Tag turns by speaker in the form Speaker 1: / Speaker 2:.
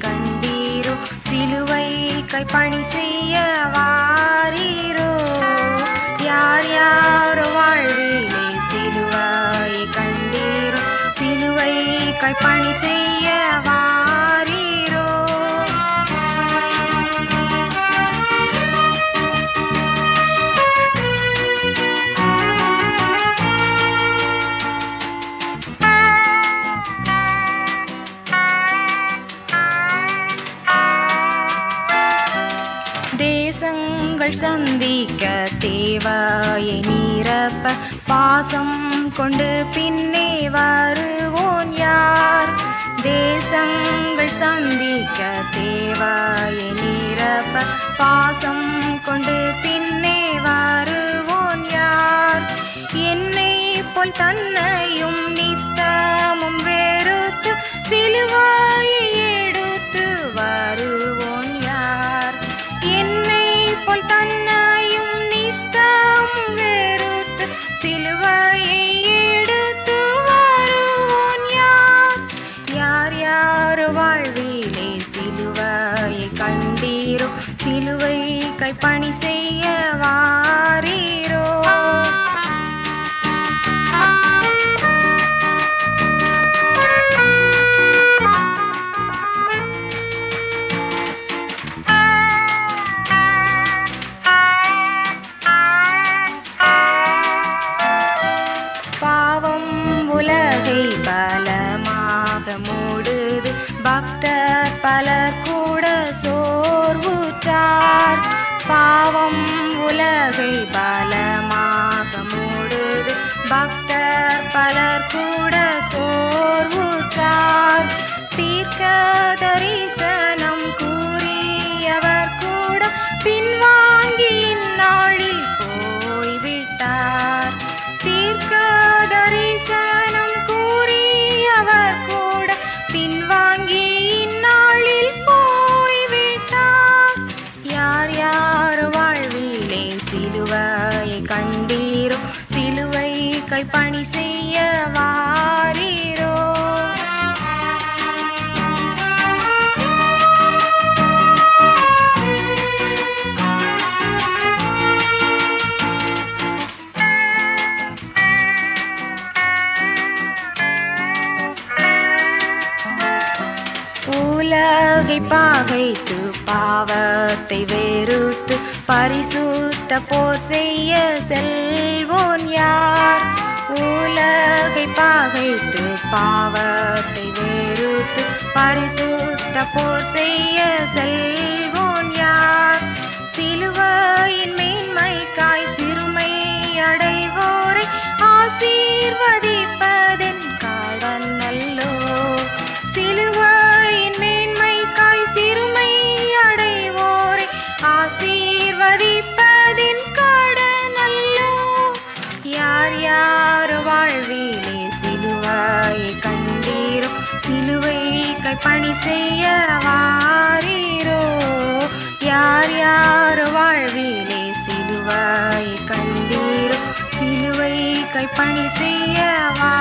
Speaker 1: கண்டீரோ? சிலுவை கைப்பணி செய்ய வாரீரோ? யார் யார் தேசங்கள் சந்திக்க தேவாயை நீரப்ப பாசம் கொண்டு பின்னே வருவோன் யார்? தேசங்கள் சந்திக்க தேவாயை நீரப்ப பாசம் கொண்டு பின்னே வருவோன் யார்? என்னை போல் தன்னையும் கண்டீரோ? சிலுவை கைப்பணி செய்ய வாரீரோ. மழை பலமாக மூடுது. பக்தர் பலர் கூட சோர்வுற்றார். பாவம் உலகை பலமாக மூடுது. பக்தர் பலர் கூட சோர்வுற்றார். தீர்க்க பணி செய்ய வாரீரோ? உலகை பாகைத்து பாவத்தை வெறுத்து பரிசுத்த போர் செய்ய செல்வோன் யார்? உலகை பாகைத்து பாவத்தை வெறுத்து பரிசுத்த போர் செய்ய செல்வோன் யார்? சிலுவையின் மேன்மைக்காய் சிறுமை அடைவோரை ஆசீர்வதிப்பதென் கடன் நல்லோ சிலுவையின் மேன்மைக்காய் சிறுமை அடைவோரை ஆசீர்வதிப்ப பணி செய்ய வாரீரோ? யார் யார் வாழ்விலே சிலுவை கண்டீரோ? சிலுவை கைப்பணி செய்ய வா